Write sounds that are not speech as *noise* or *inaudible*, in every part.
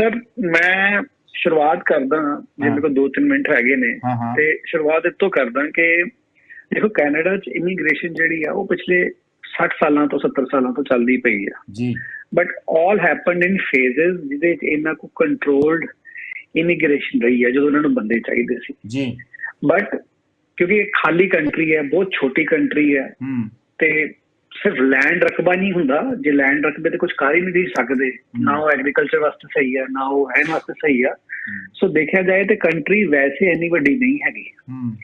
Sir ਮੈਂ ਸ਼ੁਰੂਆਤ ਕਰਦਾ ਜੇ। ਮੇਰੇ ਕੋਲ 2-3 ਮਿੰਟ ਹੈਗੇ ਨੇ ਤੇ ਸ਼ੁਰੂਆਤ ਇਤੋਂ ਕਰਦਾ ਕਿ ਦੇਖੋ ਕੈਨੇਡਾ 'ਚ ਇਮੀਗ੍ਰੇਸ਼ਨ ਜਿਹੜੀ ਆ ਉਹ ਪਿਛਲੇ 60 ਸਾਲਾਂ ਤੋਂ 70 ਸਾਲਾਂ ਤੋਂ ਚੱਲਦੀ ਪਈ ਆ। ਜੀ। But all happened in phases ਜਿਹਦੇ 'ਚ ਇਹਨਾਂ ਕੋ ਕੰਟਰੋਲਡ ਇਮੀਗ੍ਰੇਸ਼ਨ ਰਹੀ ਹੈ ਜਦੋਂ ਉਹਨਾਂ ਨੂੰ ਬੰਦੇ ਚਾਹੀਦੇ ਸੀ। ਜੀ। ਬਟ ਕਿਉਂਕਿ ਇਹ ਖਾਲੀ ਕੰਟਰੀ ਹੈ ਬਹੁਤ ਛੋਟੀ ਕੰਟਰੀ ਹੈ ਹੂੰ। ਤੇ ਸਿਰਫ ਲੈਂਡ ਰਕਬਾ ਨਹੀਂ ਹੁੰਦਾ। ਜੇ ਲੈਂਡ ਰਕਬੇ ਤੇ ਕੁਝ ਕਰ ਹੀ ਨਹੀਂ ਸਕਦੇ ਨਾ ਉਹ ਐਗਰੀਕਲਚਰ ਵਾਸਤੇ ਸਹੀ ਹੈ ਨਾ ਉਹ ਰਹਿਣ ਵਾਸਤੇ ਸਹੀ ਆ। ਸੋ ਦੇਖਿਆ ਜਾਏ ਤੇ ਕੰਟਰੀ ਵੈਸੇ ਇੰਨੀ ਵੱਡੀ ਨਹੀਂ ਹੈਗੀ। ਹੂੰ।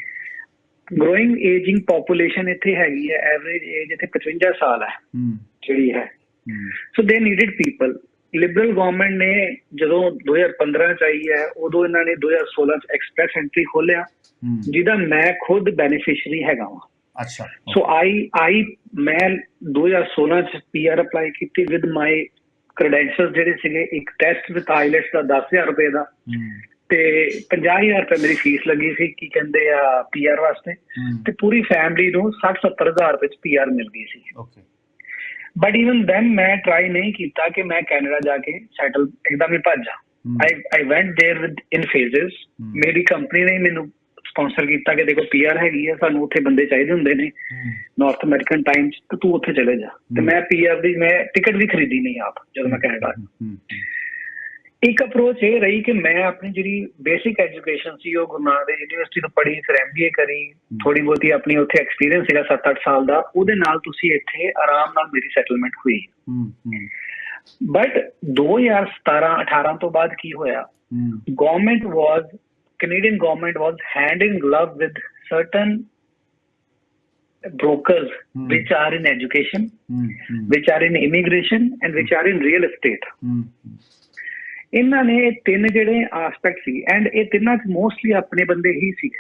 ਗਰੋਇੰਗ ਏਜਿੰਗ ਪੋਪੂਲੇਸ਼ਨ ਇੱਥੇ ਹੈਗੀ ਹੈ ਐਵਰੇਜ ਏਜ ਇੱਥੇ 55 ਸਾਲ ਹੈ ਹੂੰ। ਜਿਹੜੀ ਹੈ। ਹੂੰ। ਸੋ ਦੇ ਨੀਡਡ ਪੀਪਲ ਲਿਬਰਲ ਗਵਰਨਮੈਂਟ ਨੇ ਜਦੋਂ 2015 ਚ ਆਈ ਹੈ ਉਦੋਂ ਇਹਨਾਂ ਨੇ 2016 ਚ ਐਕਸਪ੍ਰੈਸ ਐਂਟਰੀ ਖੋਲਿਆ ਹੂੰ। ਜਿਹਦਾ ਮੈਂ ਖੁਦ ਬੈਨੀਫੀਸ਼ੀਅਰੀ ਹੈਗਾ ਹਾਂ ਅੱਛਾ ਸੋ ਆਈ ਆਈ ਮੈਂ 2016 ਚ ਪੀਆਰ ਅਪਲਾਈ ਕੀਤੀ ਵਿਦ ਮਾਈ ਕ੍ਰੈਡੈਂਸ਼ੀਅਲਸ ਜਿਹੜੇ ਸੀਗੇ ਇੱਕ ਟੈਸਟ ਵਿਦ ਆਈਲੈਟਸ ਦਾ 10000 ਰੁਪਏ ਦਾ ਹੂੰ ਤੇ 50000 ਰੁਪਏ ਮੇਰੀ ਫੀਸ ਲੱਗੀ ਸੀ ਕੀ ਕਹਿੰਦੇ ਆ ਪੀਆਰ ਵਾਸਤੇ ਹੂੰ ਤੇ ਪੂਰੀ ਫੈਮਿਲੀ ਨੂੰ 60 70000 ਰੁਪਏ ਚ ਪੀਆਰ ਮਿਲ ਗਈ ਸੀ ਓਕੇ ਬਟ ਇਵਨ ਦੈਨ ਮੈਂ ਟਰਾਈ ਨਹੀਂ ਕੀਤਾ ਕਿ ਮੈਂ ਕੈਨੇਡਾ ਜਾ ਕੇ ਸੈਟਲ ਇੱਕਦਮ ਹੀ ਭੱਜ ਜਾ ਹੂੰ I I went there with in phases ਹਮ। ਮੇਰੀ ਕੰਪਨੀ ਨੇ ਮੈਨੂੰ ਸਪਾਂਸਰ ਕੀਤਾ ਕਿ ਦੇਖੋ ਪੀਆਰ ਹੈਗੀ ਹੈ ਸਾਨੂੰ ਉੱਥੇ ਬੰਦੇ ਚਾਹੀਦੇ ਹੁੰਦੇ ਨੇ। ਨਾਰਥ ਅਮਰੀਕਨ ਟਾਈਮਸ ਤੇ ਤੂੰ ਉੱਥੇ ਚਲੇ ਜਾ। ਤੇ। ਮੈਂ ਪੀਆਰ ਦੀ ਮੈਂ ਟਿਕਟ ਵੀ ਖਰੀਦੀ ਨਹੀਂ ਆਪ ਜਦੋਂ ਮੈਂ ਕੈਨੇਡਾ ਇੱਕ ਅਪਰੋਚ ਇਹ ਰਹੀ ਕਿ ਮੈਂ ਆਪਣੀ ਜਿਹੜੀ ਬੇਸਿਕ ਐਜੂਕੇਸ਼ਨ ਸੀ ਉਹ ਗੁਰੂ ਨਾਨਕ ਦੇਵ ਯੂਨੀਵਰਸਿਟੀ ਤੋਂ ਪੜ੍ਹੀ ਫਿਰ ਐਮਬੀਏ ਕਰੀ। ਥੋੜੀ ਬਹੁਤੀ ਆਪਣੀ ਉੱਥੇ ਐਕਸਪੀਰੀਅੰਸ ਸੀਗਾ 7-8 ਸਾਲ ਦਾ। ਉਹਦੇ ਨਾਲ ਤੁਸੀਂ ਇੱਥੇ ਆਰਾਮ ਨਾਲ ਮੇਰੀ ਸੈਟਲਮੈਂਟ ਹੋਈ। ਬਟ 2017-18 ਤੋਂ ਬਾਅਦ ਕੀ ਹੋਇਆ? government was Canadian government was hand in glove with certain brokers Hmm. which are in education, ਹੂੰ which are in immigration, and which are in real estate. ਇਹਨਾਂ ਨੇ ਤਿੰਨ ਜਿਹੜੇ ਆਸਪੈਕਟ ਸੀ ਐਂਡ ਇਹ ਤਿੰਨਾਂ ਚ ਮੋਸਟਲੀ ਆਪਣੇ ਬੰਦੇ ਹੀ ਸੀ।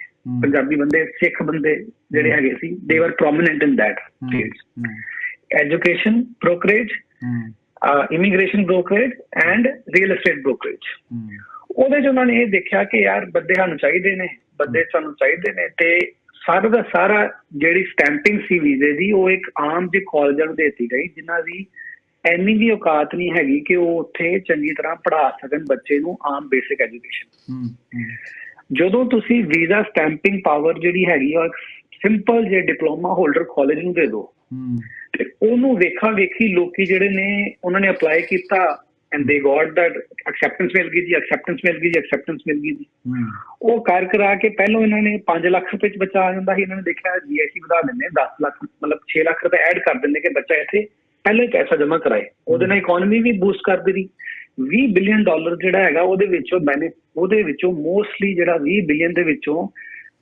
ਪੰਜਾਬੀ ਬੰਦੇ ਸਿੱਖ ਬੰਦੇ ਜਿਹੜੇ ਹੈਗੇ ਸੀ ਦੇ ਵਰ ਪ੍ਰੋਮਿਨੈਂਟ ਇਨ ਹੂੰ education brokerage immigration brokerage and real estate brokerage ਉਹਦੇ ਚ ਉਹਨਾਂ ਨੇ ਇਹ ਦੇਖਿਆ ਕਿ ਯਾਰ ਬੰਦੇ ਸਾਨੂੰ ਚਾਹੀਦੇ ਨੇ ਬੰਦੇ ਸਾਨੂੰ ਚਾਹੀਦੇ ਨੇ ਤੇ ਸਾਰਾ ਦਾ ਸਾਰਾ ਜਿਹੜੀ ਸਟੈਂਪਿੰਗ ਸੀ ਵੀਜ਼ੇ ਦੀ ਉਹ ਇੱਕ ਆਮ ਜਿਹੇ ਕਾਲਜਾਂ ਨੂੰ ਦੇਤੀ ਗਈ ਜਿਨ੍ਹਾਂ ਦੀ ਐਨੀ ਵੀ ਔਕਾਤ ਨਹੀਂ ਹੈਗੀ ਕਿ ਉਹ ਉੱਥੇ ਚੰਗੀ ਤਰ੍ਹਾਂ ਪੜ੍ਹਾ ਸਕਣ ਬੱਚੇ ਨੂੰ ਆਮ ਬੇਸਿਕ ਐਜੂਕੇਸ਼ਨ ਜਦੋਂ ਤੁਸੀਂ ਵੀਜ਼ਾ ਸਟੈਂਪਿੰਗ ਪਾਵਰ ਜਿਹੜੀ ਹੈਗੀ ਉਹ ਇੱਕ ਸਿੰਪਲ ਜੇ ਡਿਪਲੋਮਾ ਹੋਲਡਰ ਕਾਲਜ ਨੂੰ ਦੇ ਦਿਓ। ਤੇ ਉਹਨੂੰ ਵੇਖਾ ਵੇਖੀ ਲੋਕੀ ਜਿਹੜੇ ਨੇ ਉਹਨਾਂ ਨੇ ਅਪਲਾਈ ਕੀਤਾ ਐਂਡ ਦੇ ਗॉट ਦੈਟ ਐਕਸੈਪਟੈਂਸ ਮਿਲ ਗਈ ਜੀ ਐਕਸੈਪਟੈਂਸ ਮਿਲ ਗਈ ਜੀ ਐਕਸੈਪਟੈਂਸ ਮਿਲ ਗਈ ਜੀ। ਉਹ ਕਰ ਕਰਾ ਕੇ ਪਹਿਲਾਂ ਇਹਨਾਂ ਨੇ 5 ਲੱਖ ਰੁਪਏ ਚ ਬੱਚਾ ਜਾਂਦਾ ਸੀ ਇਹਨਾਂ ਨੇ ਦੇਖਿਆ ਜੀਐਸਟੀ ਵਧਾ ਦਿੰਦੇ 10 ਲੱਖ ਮਤਲਬ 6 ਲੱਖ ਰੁਪਏ ਐਡ ਕਰ ਦਿੰਦੇ ਕਿ ਬੱਚਾ ਇੱਥੇ ਪਹਿਲਾਂ ਪੈਸਾ ਜਮ੍ਹਾਂ ਕਰਾਏ। ਉਹਦੇ ਨਾਲ ਇਕਨੋਮੀ ਵੀ ਬੂਸਟ ਕਰ ਦਿੱਤੀ। 20 ਬਿਲੀਅਨ ਡਾਲਰ ਜਿਹੜਾ ਹੈਗਾ ਉਹਦੇ ਵਿੱਚੋਂ ਮੈਨੇ ਉਹਦੇ ਵਿੱਚੋਂ ਮੋਸਟਲੀ ਜਿਹੜਾ 20 ਬਿਲੀਅਨ ਦੇ ਵਿੱਚੋਂ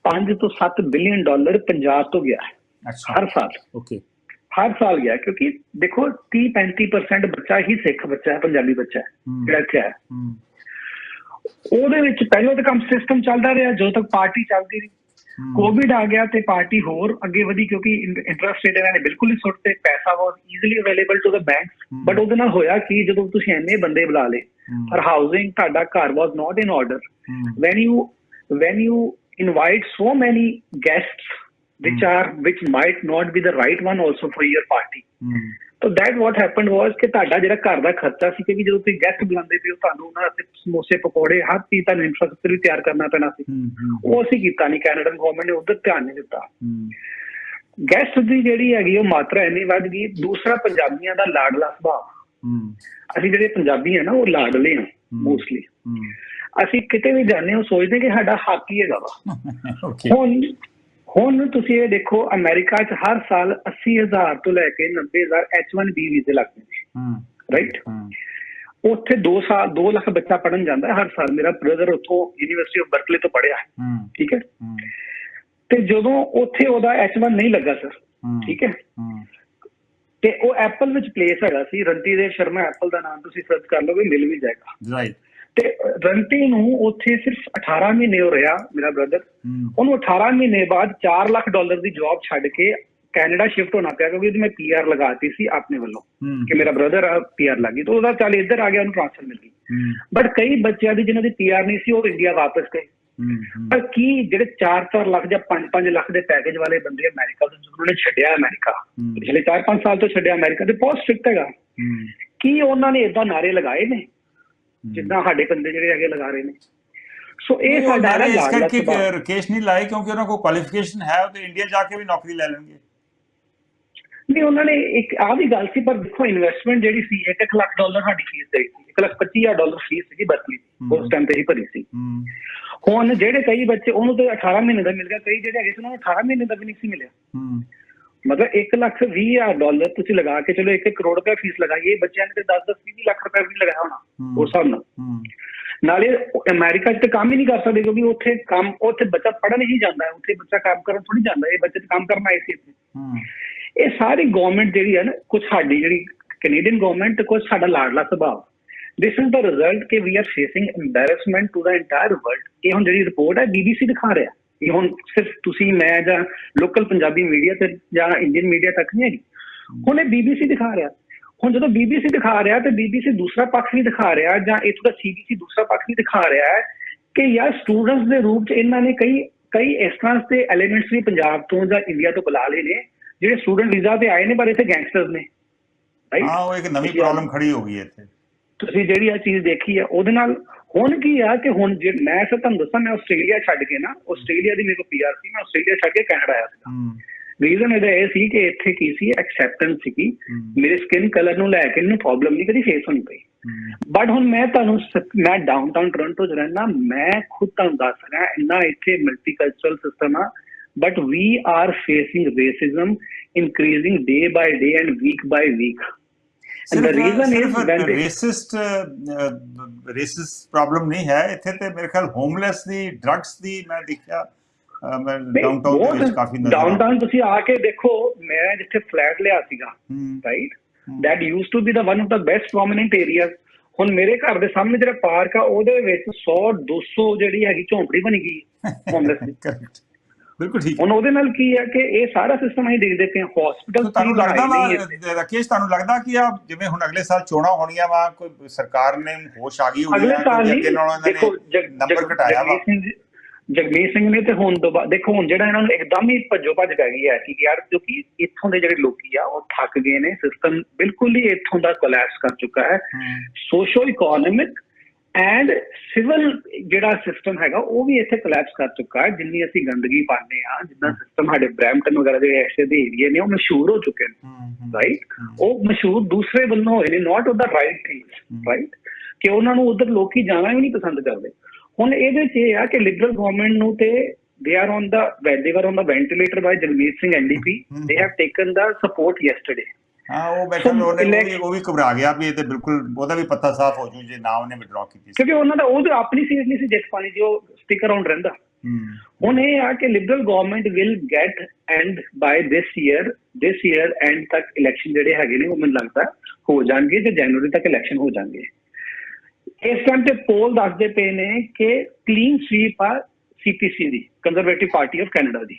5 ਤੋਂ 7 ਬਿਲੀਅਨ ਡਾਲਰ ਪੰਜਾਬ ਤੋਂ ਗਿਆ ਹੈ। ਅੱਛਾ। ਹਰ ਸਾਲ। ਓਕੇ ਹਰ ਸਾਲ ਗਿਆ ਕਿਉਂਕਿ ਦੇਖੋ 30 35% ਬੱਚਾ ਹੀ ਸਿੱਖ ਬੱਚਾ ਹੈ ਪੰਜਾਬੀ ਬੱਚਾ ਹੈ ਜਿਹੜਾ ਇੱਥੇ ਹੈ। ਉਹਦੇ ਵਿੱਚ ਪਹਿਲਾਂ ਤਾਂ ਕੰਮ ਸਿਸਟਮ ਚੱਲਦਾ ਰਿਹਾ ਜਦੋਂ ਤੱਕ ਪਾਰਟੀ ਚੱਲਦੀ ਰਹੀ। ਕੋਵਿਡ ਆ ਗਿਆ ਤੇ ਪਾਰਟੀ ਹੋਰ ਅੱਗੇ ਵਧੀ ਕਿਉਂਕਿ ਇੰਟਰਸਟ ਰੇਟ ਇਹਨਾਂ ਨੇ ਬਿਲਕੁਲ ਹੀ ਸੁੱਟਤੇ ਪੈਸਾ was easily available to the banks. But ਉਹਦੇ ਨਾਲ ਹੋਇਆ ਕੀ ਜਦੋਂ ਤੁਸੀਂ ਇੰਨੇ ਬੰਦੇ ਬੁਲਾ ਲਏ ਹੂੰ। ਪਰ ਹਾਊਸਿੰਗ ਤੁਹਾਡਾ ਘਰ was not in order when you when you invite so many guests which Hmm. are which might not be the right one also for your party. ਹੂੰ so that what happened was ਕਿ ਤੁਹਾਡਾ ਜਿਹੜਾ ਘਰ ਦਾ ਖਰਚਾ ਸੀ ਕਿ ਜਦੋਂ ਤੁਸੀਂ guest ਬੁਲਾਉਂਦੇ ਹੋ ਤੁਹਾਨੂੰ ਉਹਨਾਂ ਦੇ ਸਮੋਸੇ ਪਕੌੜੇ ਹਰ ਚੀਜ਼ ਦਾ ਇਨਫਰਾਸਟ੍ਰਕਚਰ ਵੀ ਤਿਆਰ ਕਰਨਾ ਪੈਣਾ ਸੀ। ਉਹ ਅਸੀਂ ਕੀਤਾ ਨਹੀਂ ਕੈਨੇਡੀਅਨ ਗਵਰਨਮੈਂਟ ਨੇ ਉਧਰ ਧਿਆਨ ਨਹੀਂ ਦਿੱਤਾ। ਗੈਸਟ ਦੀ ਜਿਹੜੀ ਹੈਗੀ ਉਹ ਮਾਤਰਾ ਇੰਨੀ ਵੱਧ ਗਈ ਦੂਸਰਾ ਪੰਜਾਬੀਆਂ ਦਾ ਲਾਡਲਾ ਸੁਭਾਅ। ਅਸੀਂ ਜਿਹੜੇ ਪੰਜਾਬੀ ਆ ਨਾ ਉਹ ਲਾਡਲੇ ਆ ਮੋਸਟਲੀ ਅਸੀਂ ਕਿਤੇ ਵੀ ਜਾਂਦੇ ਹਾਂ ਸੋਚਦੇ ਕਿ ਸਾਡਾ ਹੱਕ ਹੀ ਹੈਗਾ ਵਾ। *laughs* ਓਕੇ ਹੁਣ ਹੁਣ ਤੁਸੀਂ ਇਹ ਦੇਖੋ ਅਮਰੀਕਾ 'ਚ ਹਰ ਸਾਲ 80000 ਤੋਂ ਲੈ ਕੇ 90000 H1B ਵੀਜ਼ੇ ਲੱਗਦੇ ਨੇ। ਹੂੰ। ਰਾਈਟ ਉੱਥੇ 2 ਸਾਲ 2 ਲੱਖ ਬੱਚਾ ਪੜਨ ਜਾਂਦਾ ਹੈ ਹਰ ਸਾਲ। ਮੇਰਾ ਬ੍ਰਦਰ ਉੱਥੋਂ ਯੂਨੀਵਰਸਿਟੀ ਆਫ ਬਰਕਲੇ ਤੋਂ ਪੜਿਆ ਹੈ। ਠੀਕ ਹੈ? ਹੂੰ। ਤੇ ਜਦੋਂ ਉੱਥੇ ਉਹਦਾ H1 ਨਹੀਂ ਲੱਗਾ ਸਰ ਠੀਕ ਹੈ? ਹੂੰ। ਤੇ ਉਹ ਐਪਲ ਵਿੱਚ ਪਲੇਸ ਹੈਗਾ ਸੀ। ਰੰਟੀ ਦੇ ਸ਼ਰਮਾ ਐਪਲ ਦਾ ਨਾਮ ਤੁਸੀਂ ਸਰਚ ਕਰ ਲਓਗੇ ਮਿਲ ਵੀ ਜਾਏਗਾ। ਰਾਈਟ ਤੇ ਰੰਟੀ ਨੂੰ ਉੱਥੇ ਸਿਰਫ 18 ਮਹੀਨੇ ਹੋ ਰਿਹਾ ਮੇਰਾ ਬ੍ਰਦਰ ਉਹਨੂੰ 18 ਮਹੀਨੇ ਬਾਅਦ 4 ਲੱਖ ਡਾਲਰ ਦੀ ਜੌਬ ਛੱਡ ਕੇ ਕੈਨੇਡਾ ਸ਼ਿਫਟ ਹੋਣਾ ਪਿਆ ਕਿਉਂਕਿ ਉਹਦੀ ਮੈਂ ਪੀਆਰ ਲਗਾਤੀ ਸੀ ਆਪਣੇ ਵੱਲੋਂ ਕਿ ਮੇਰਾ ਬ੍ਰਦਰ ਆ ਪੀਆਰ ਲੱਗੀ ਤਾਂ ਉਹਦਾ ਚੱਲ ਇੱਧਰ ਆ ਗਿਆ ਉਹਨੂੰ ਟ੍ਰਾਂਸਫਰ ਮਿਲ ਗਈ। ਬਟ ਕਈ ਬੱਚਿਆਂ ਦੀ ਜਿਨ੍ਹਾਂ ਦੀ ਪੀਆਰ ਨਹੀਂ ਸੀ ਉਹ ਇੰਡੀਆ ਵਾਪਸ ਗਏ। ਪਰ ਕੀ ਜਿਹੜੇ 4-4 ਲੱਖ ਜਾਂ 5-5 ਲੱਖ ਦੇ ਪੈਕੇਜ ਵਾਲੇ ਬੰਦੇ ਅਮਰੀਕਾ ਤੋਂ ਜਦੋਂ ਉਹਨੇ ਛੱਡਿਆ ਅਮਰੀਕਾ। ਪਿਛਲੇ 4-5 ਸਾਲ ਤੋਂ ਛੱਡਿਆ ਅਮਰੀਕਾ ਤੇ ਬਹੁਤ ਸਟ੍ਰਿਕਟ ਹੈਗਾ। ਕੀ ਉਹਨਾਂ ਨੇ ਇਦਾਂ ਨਾਰੇ ਲਗਾਏ ਨੇ? ਜਿੱਦਾਂ ਸਾਡੇ ਬੰਦੇ ਜਿਹੜੇ ਹੈਗੇ ਲਗਾ ਰਹੇ ਨੇ। ਸੋ ਇਹ ਸਾਡਾ ਨਾਲੇ ਇਸ ਕਰਕੇ। ਰਕੇਸ਼ ਨਹੀਂ ਲਾਏ ਕਿਉਂਕਿ ਉਹਨਾਂ ਕੋਲ ਕੁਆਲੀਫਿਕੇਸ਼ਨ ਹੈ ਉਹ ਤੇ ਇੰਡੀਆ ਜਾ ਕੇ ਵੀ ਨੌਕਰੀ ਲੈ ਲੈਣਗੇ। ਨਹੀਂ ਉਹਨਾਂ ਨੇ ਇੱਕ ਆ ਵੀ ਗੱਲ ਸੀ ਪਰ ਦੇਖੋ ਇਨਵੈਸਟਮੈਂਟ ਜਿਹੜੀ ਸੀ 1 ਲੱਖ ਡਾਲਰ ਸਾਡੀ ਫੀਸ ਗਈ ਸੀ 1 ਲੱਖ 25000 ਡਾਲਰ ਫੀਸ ਸੀ ਬਰਕਲੀ। ਉਸ ਟਾਈਮ ਤੇ ਹੀ ਭਰੀ ਸੀ। ਹੁਣ ਜਿਹੜੇ ਕਈ ਬੱਚੇ ਉਹਨੂੰ ਤੇ 18 ਮਹੀਨੇ ਦਾ ਮਿਲ ਗਿਆ ਕਈ ਜਿਹੜੇ ਹੈਗੇ ਸੀ ਉਹਨਾਂ ਨੂੰ 18 ਮਹੀਨੇ ਦਾ ਵੀ ਨਹੀਂ ਸੀ ਮਿਲਿਆ। ਹੂੰ। ਮਤਲਬ 1 ਲੱਖ 20 ਹਜ਼ਾਰ ਡਾਲਰ ਤੁਸੀਂ ਲਗਾ ਕੇ ਚਲੋ 1 ਕਰੋੜ ਰੁਪਏ ਫੀਸ ਲਗਾਈਏ ਬੱਚਿਆਂ ਨੇ ਤੇ 10 10 20 ਲੱਖ ਰੁਪਏ ਵੀ ਲਗਾਇਆ ਹੋਣਾ। ਉਸ ਹਿਸਾਬ ਨਾਲ। ਨਾਲੇ ਅਮਰੀਕਾ 'ਚ ਤਾਂ ਕੰਮ ਹੀ ਨਹੀਂ ਕਰ ਸਕਦੇ ਕਿਉਂਕਿ ਉੱਥੇ ਕੰਮ ਉੱਥੇ ਬੱਚਾ ਪੜ੍ਹਨ ਹੀ ਜਾਂਦਾ ਹੈ ਉੱਥੇ ਬੱਚਾ ਕੰਮ ਕਰਨ ਥੋੜੀ ਜਾਂਦਾ ਇਹ ਬੱਚੇ ਕੰਮ ਕਰਨ ਆਏ ਸੀ ਇੱਥੇ। ਇਹ ਸਾਰੀ ਗਵਰਨਮੈਂਟ ਜਿਹੜੀ ਹੈ ਨਾ ਕੁਝ ਸਾਡੀ ਜਿਹੜੀ ਕੈਨੇਡੀਅਨ ਗਵਰਨਮੈਂਟ ਕੁਝ ਸਾਡਾ ਲਾਡਲਾ ਸੁਭਾਅ। ਦਿਸ ਇਜ਼ ਦਾ ਰਿਜ਼ਲਟ ਕਿ we are facing embarrassment to the entire world ਇਹ ਹੁਣ ਜਿਹੜੀ ਰਿਪੋਰਟ ਹੈ ਬੀਬੀਸੀ ਦਿਖਾ ਰਿਹਾ। ਇਹ ਹੁਣ ਸਿਰਫ ਤੁਸੀਂ ਮੈਂ ਜਾਂ ਲੋਕਲ ਪੰਜਾਬੀ ਮੀਡੀਆ ਤੇ ਜਾਂ ਇੰਡੀਅਨ ਮੀਡੀਆ ਤੱਕ ਨਹੀਂ ਹੈਗੀ। ਹੁਣ ਇਹ ਬੀਬੀਸੀ ਦਿਖਾ ਰਿਹਾ। ਹੁਣ ਜਦੋਂ ਬੀਬੀਸੀ ਦਿਖਾ ਰਿਹਾ ਤੇ ਬੀਬੀਸੀ ਦੂਸਰਾ ਪੱਖ ਵੀ ਦਿਖਾ ਰਿਹਾ ਜਾਂ ਇੱਥੋਂ ਦਾ ਸੀਬੀਸੀ ਦੂਸਰਾ ਪੱਖ ਵੀ ਦਿਖਾ ਰਿਹਾ ਹੈ ਕਿ ਯਾਰ ਸਟੂਡੈਂਟਸ ਦੇ ਰੂਪ ਚ ਇਹਨਾਂ ਨੇ ਕਈ ਕਈ ਇਸ ਤਰ੍ਹਾਂ ਦੇ ਐਲੀਮੈਂਟਸ ਵੀ ਪੰਜਾਬ ਤੋਂ ਜਾਂ ਇੰਡੀਆ ਤੋਂ ਬੁਲਾ ਲਏ ਨੇ ਜਿਹੜੇ ਸਟੂਡੈਂਟ ਵੀਜ਼ਾ ਤੇ ਆਏ ਨੇ ਪਰ ਇੱਥੇ ਗੈਂਗਸਟਰਸ ਨੇ। ਹਾਂ ਉਹ ਇੱਕ ਨਵੀਂ ਪ੍ਰੋਬਲਮ ਖੜੀ ਹੋ ਗਈ ਇੱਥੇ। ਤੁਸੀਂ ਜਿਹੜੀ ਆ ਚੀਜ਼ ਦੇਖੀ ਆ ਉਹਦੇ ਨਾਲ ਹੁਣ ਕੀ ਆ ਕਿ ਹੁਣ ਜੇ ਮੈਂ ਸਿਰ ਤੁਹਾਨੂੰ ਦੱਸਾਂ ਮੈਂ ਆਸਟ੍ਰੇਲੀਆ ਛੱਡ ਕੇ ਨਾ ਆਸਟ੍ਰੇਲੀਆ ਦੀ ਮੇਰੇ ਕੋਲ ਪੀਆਰ ਸੀ ਮੈਂ ਆਸਟ੍ਰੇਲੀਆ ਛੱਡ ਕੇ ਕੈਨੇਡਾ ਆਇਆ ਸੀ ਹੂੰ। ਰੀਜ਼ਨ ਇਹਦਾ ਇਹ ਸੀ ਕਿ ਇੱਥੇ ਕੀ ਸੀ ਐਕਸੈਪਟੈਂਸ ਸੀ। ਮੇਰੇ ਸਕਿਨ ਕਲਰ ਨੂੰ ਲੈ ਕੇ ਮੈਨੂੰ ਪ੍ਰੋਬਲਮ ਨਹੀਂ ਕਦੀ ਫੇਸ ਹੋਣੀ ਪਈ। ਬਟ ਹੁਣ ਮੈਂ ਤੁਹਾਨੂੰ ਮੈਂ ਡਾਊਨਟਾਊਨ ਟੋਰਾਂਟੋ ਚ ਰਹਿਣਾ ਮੈਂ ਖੁਦ ਤੁਹਾਨੂੰ ਦੱਸ ਰਿਹਾ ਇੰਨਾ ਇੱਥੇ ਮਲਟੀਕਲਚਰਲ ਸਿਸਟਮ ਆ। But we are facing racism increasing day by day and week by week and the reason is when they racist racist problem ਨਹੀਂ ਹੈ ਇੱਥੇ ਤੇ ਮੇਰੇ ਖਿਆਲ ਹੋਮਲੈਸ ਦੀ ਡਰੱਗਸ ਦੀ ਮੈਂ ਦੇਖਿਆ ਮੈਂ ਡਾਊਨਟਾਊਨ ਦੇ ਵਿੱਚ ਕਾਫੀ ਨਜ਼ਰ। ਡਾਊਨਟਾਊਨ ਤੁਸੀਂ ਆ ਕੇ ਦੇਖੋ ਮੈਂ ਜਿੱਥੇ ਫਲੈਟ ਲਿਆ ਸੀਗਾ right. That used to be the one of the best prominent areas ਹੁਣ ਮੇਰੇ ਘਰ ਦੇ ਸਾਹਮਣੇ ਜਿਹੜਾ ਪਾਰਕ ਆ ਉਹਦੇ ਵਿੱਚ 100 200 ਜਿਹੜੀ ਹੈਗੀ ਝੌਂਪੜੀ ਬਣੀ ਗਈ ਹੋਮਲੈਸ ਦੀ. ਬਿਲਕੁਲ ਠੀਕ ਹੈ। ਹੁਣ ਉਹਦੇ ਨਾਲ ਕੀ ਹੈ ਕਿ ਇਹ ਸਾਰਾ ਸਿਸਟਮ ਅਸੀਂ ਦੇਖਦੇ ਪਏ ਹਸਪੀਟਲ ਤੁਹਾਨੂੰ ਲੱਗਦਾ ਵਾ ਰਾਕੇਸ਼ ਤੁਹਾਨੂੰ ਲੱਗਦਾ ਕਿ ਆ ਜਿਵੇਂ ਹੁਣ ਅਗਲੇ ਸਾਲ ਚੋਣਾਂ ਹੋਣੀਆਂ ਵਾ ਕੋਈ ਸਰਕਾਰ ਨੇ ਹੋਸ਼ ਆ ਗਈ ਹੋਣੀ ਨਹੀਂ ਅੱਗੇ ਨਾਲੋਂ ਦੇਖੋ ਨੇ ਨੰਬਰ ਘਟਾਇਆ ਵਾ। ਜਗਮੀਤ ਸਿੰਘ ਨੇ ਤੇ ਹੁਣ ਤੋਂ ਬਾਅਦ ਦੇਖੋ ਹੁਣ ਜਿਹੜਾ ਇਹਨਾਂ ਨੂੰ ਇੱਕਦਮ ਹੀ ਭੱਜੋ ਭੱਜ ਪੈ ਗਈ ਹੈ ਕਿ ਯਾਰ ਕਿਉਂਕਿ ਇੱਥੋਂ ਦੇ ਜਿਹੜੇ ਲੋਕੀ ਆ ਉਹ ਥੱਕ ਗਏ ਨੇ ਸਿਸਟਮ ਬਿਲਕੁਲ ਹੀ ਇੱਥੋਂ ਦਾ ਕੋਲੈਪਸ ਕਰ ਚੁੱਕਾ ਹੈ। ਹੂੰ। ਸੋਸ਼ੋ ਇਕਨੋਮਿਕ ਐਂਡ ਸਿਵਲ ਜਿਹੜਾ ਸਿਸਟਮ ਹੈਗਾ ਉਹ ਵੀ ਇੱਥੇ ਕੋਲੈਪਸ ਕਰ ਚੁੱਕਾ ਹੈ। ਜਿੰਨੀ ਅਸੀਂ ਗੰਦਗੀ ਪਾਉਂਦੇ ਆ ਜਿੱਦਾਂ ਸਿਸਟਮ ਸਾਡੇ ਬ੍ਰੈਂਪਟਨ ਵਗੈਰਾ ਦੇ ਐਸੇ ਦੇ ਏਰੀਆ ਨੇ ਉਹ ਮਸ਼ਹੂਰ ਹੋ ਚੁੱਕੇ ਨੇ। ਰਾਈਟ। ਉਹ ਮਸ਼ਹੂਰ ਦੂਸਰੇ ਵੱਲੋਂ ਹੋਏ ਨੇ not the right things right ਕਿ ਉਹਨਾਂ ਨੂੰ ਉਧਰ ਲੋਕੀ ਜਾਣਾ ਵੀ ਨਹੀਂ ਪਸੰਦ ਕਰਦੇ। ਹੁਣ ਇਹਦੇ ਚ ਇਹ ਆ ਕਿ ਲਿਬਰਲ ਗਵਰਨਮੈਂਟ ਨੂੰ ਤੇ ਦੇ are on the they are on the ventilator by Jagmeet Singh NDP. They have taken the support yesterday ਹਾਂ ਉਹ So, ਉਹਨੇ ਉਹ ਵੀ- ਉਹ ਵੀ ਘਬਰਾ ਗਿਆ ਵੀ ਇਹ ਤੇ ਬਿਲਕੁਲ ਉਹਦਾ ਵੀ ਪੱਤਾ ਸਾਫ਼ ਹੋ ਜੂ ਜੇ ਨਾ ਉਹਨੇ ਵਿਡਰਾ ਕੀਤੀ ਸੀ। ਕਿਉਂਕਿ ਉਹਨਾਂ ਦਾ ਉਹ ਤਾਂ ਆਪਣੀ ਸੀਟ ਨਹੀਂ ਸੀ ਜਿੱਤ ਪਾਣੀ ਜੋ ਸਟਿਕ ਅਰਾਊਂਡ ਰਹਿੰਦਾ। ਹੂੰ। ਹੁਣ ਇਹ ਆ ਕਿ liberal government will get end by this year this year end ਤੱਕ ਇਲੈਕਸ਼ਨ ਜਿਹੜੇ ਹੈਗੇ ਨੇ ਉਹ ਮੈਨੂੰ ਲੱਗਦਾ ਹੋ ਜਾਣਗੇ ਤੇ ਜਨਵਰੀ ਤੱਕ ਇਲੈਕਸ਼ਨ ਹੋ ਜਾਣਗੇ। ਇਸ ਟਾਈਮ ਤੇ ਪੋਲ ਦੱਸਦੇ ਪਏ ਨੇ ਕਿ ਕਲੀਨ ਸਵੀਪ ਆ ਸੀਪੀਸੀ ਦੀ ਕੰਜ਼ਰਵੇਟਿਵ ਪਾਰਟੀ ਆਫ ਕੈਨੇਡਾ ਦੀ।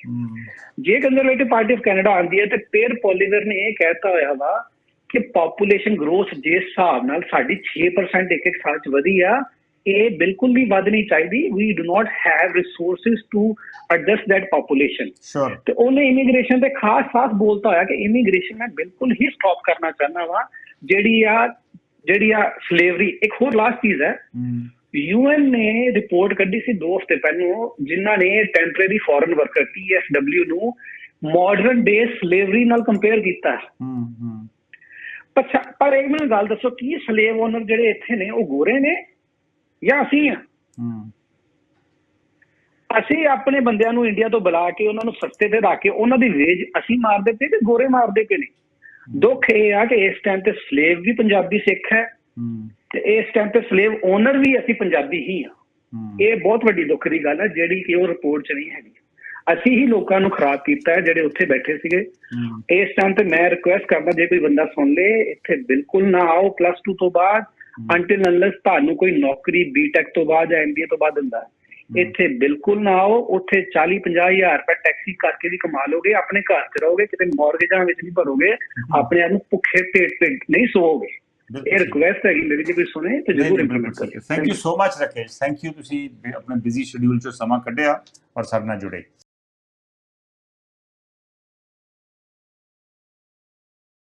ਜੇ ਕੰਜ਼ਰਵੇਟਿਵ ਪਾਰਟੀ ਆਫ ਕੈਨੇਡਾ ਆਂਦੀ ਹੈ ਤੇ ਪੇਰ ਪੋਲੀਵਰ ਨੇ ਇਹ ਕਹਿਤਾ ਹੋਇਆ ਵਾ ਕਿ ਪੋਪੂਲੇਸ਼ਨ ਗਰੋਥ ਜਿਸ ਹਿਸਾਬ ਨਾਲ ਸਾਡੀ 6% ਇੱਕ ਇੱਕ ਸਾਲ ਚ ਵਧੀ ਆ ਇਹ ਬਿਲਕੁਲ ਵੀ ਵੱਧ ਨਹੀਂ ਚਾਹੀਦੀ। We do not have resources to adjust that population ਤੇ ਉਹਨੇ ਇਮੀਗ੍ਰੇਸ਼ਨ ਤੇ ਖਾਸ ਖਾਸ ਬੋਲਤਾ ਹੋਇਆ ਕਿ ਇਮੀਗ੍ਰੇਸ਼ਨ ਮੈਂ ਬਿਲਕੁਲ ਹੀ ਸਟਾਪ ਕਰਨਾ ਚਾਹੁੰਦਾ ਵਾ। ਜਿਹੜੀ ਆ ਜਿਹੜੀ ਆ ਸਲੇਵਰੀ ਇੱਕ ਹੋਰ ਲਾਸਟ ਚੀਜ਼ ਹੂੰ। ਯੂਐਨ ਨੇ ਰਿਪੋਰਟ ਕੱਢੀ ਸੀ ਦੋ ਹਫ਼ਤੇ ਪਹਿਲਾਂ ਜਿਨ੍ਹਾਂ ਨੇ ਟੈਂਪਰੇਰੀ ਫੋਰਨ ਵਰਕਰ ਟੀਐਸਡਬਲਯੂ ਨੂੰ ਮਾਡਰਨ ਡੇ ਸਲੇਵਰੀ ਨਾਲ ਕੰਪੇਅਰ ਕੀਤਾ। ਹੈ। ਹੂੰ। ਪਰ ਇੱਕ ਮੈਨੂੰ ਗੱਲ ਦੱਸੋ ਕੀ ਸਲੇਵ ਓਨਰ ਜਿਹੜੇ ਇੱਥੇ ਨੇ ਉਹ ਗੋਰੇ ਨੇ ਜਾਂ ਅਸੀਂ ਆ? ਹੂੰ। ਅਸੀਂ ਆਪਣੇ ਬੰਦਿਆਂ ਨੂੰ ਇੰਡੀਆ ਤੋਂ ਬੁਲਾ ਕੇ ਉਹਨਾਂ ਨੂੰ ਸਸਤੇ ਤੇ ਰੱਖ ਕੇ ਉਹਨਾਂ ਦੀ ਵੇਜ ਅਸੀਂ ਮਾਰਦੇ ਪਏ ਕਿ ਗੋਰੇ ਮਾਰਦੇ ਪਏ ਨੇ? ਦੁੱਖ ਇਹ ਆ ਕਿ ਇਸ ਟਾਈਮ ਤੇ ਸਲੇਵ ਵੀ ਪੰਜਾਬੀ ਸਿੱਖ ਹੈ। ਹੂੰ। ਤੇ ਇਸ ਟਾਈਮ ਤੇ ਸਲੇਵ ਓਨਰ ਵੀ ਅਸੀਂ ਪੰਜਾਬੀ ਹੀ ਆ ਇਹ ਬਹੁਤ ਵੱਡੀ ਦੁੱਖ ਦੀ ਗੱਲ ਹੈ ਜਿਹੜੀ ਕਿ ਉਹ ਰਿਪੋਰਟ 'ਚ ਨਹੀਂ ਹੈਗੀ। ਅਸੀਂ ਹੀ ਲੋਕਾਂ ਨੂੰ ਖਰਾਬ ਕੀਤਾ ਹੈ ਜਿਹੜੇ ਉੱਥੇ ਬੈਠੇ ਸੀਗੇ। ਇਸ ਟਾਈਮ ਤੇ ਮੈਂ ਰਿਕੁਐਸਟ ਕਰਦਾ ਜੇ ਕੋਈ ਬੰਦਾ ਸੁਣ ਲੇ ਇੱਥੇ ਬਿਲਕੁਲ ਨਾ ਆਓ ਪਲੱਸ 2 ਤੋਂ ਬਾਅਦ ਅੰਟਿਲ ਅਨਲੈਸ ਤੁਹਾਨੂੰ ਕੋਈ ਨੌਕਰੀ ਬੀਟੈਕ ਤੋਂ ਬਾਅਦ ਜਾਂ ਐਮਬੀਏ ਤੋਂ ਬਾਅਦ ਦਿੰਦਾ। ਇੱਥੇ ਬਿਲਕੁਲ ਨਾ ਆਓ ਉੱਥੇ 40 50 ਹਜ਼ਾਰ ਰੁਪਏ ਟੈਕਸੀ ਕਰਕੇ ਵੀ ਕਮਾ ਲੋਗੇ ਆਪਣੇ ਘਰ 'ਚ ਰਹੋਗੇ ਕਿਤੇ ਮੌਰਗੇਜਾਂ ਵਿੱਚ ਨਹੀਂ ਭਰੋਗੇ ਆਪਣੇ ਆਪ ਨੂੰ ਭੁੱਖੇ ਪੇਟ ਤੇ ਨਹੀਂ ਸੋਵੋਗੇ। ਇਹ ਰਿਕੁਐਸਟ ਹੈਗੀ ਮੇਰੀ ਜੇ ਕੋਈ ਸੁਣੇ ਤੇ ਜ਼ਰੂਰ ਇੰਪਲੀਮੈਂਟ ਕਰਿਓ thank you so much Rakesh thank you ਤੁਸੀਂ ਆਪਣੇ ਬਿਜ਼ੀ ਸ਼ਡਿਊਲ ਚੋਂ ਸਮਾਂ ਕੱਢਿਆ ਔਰ ਸਾਡੇ ਨਾਲ ਜੁੜੇ।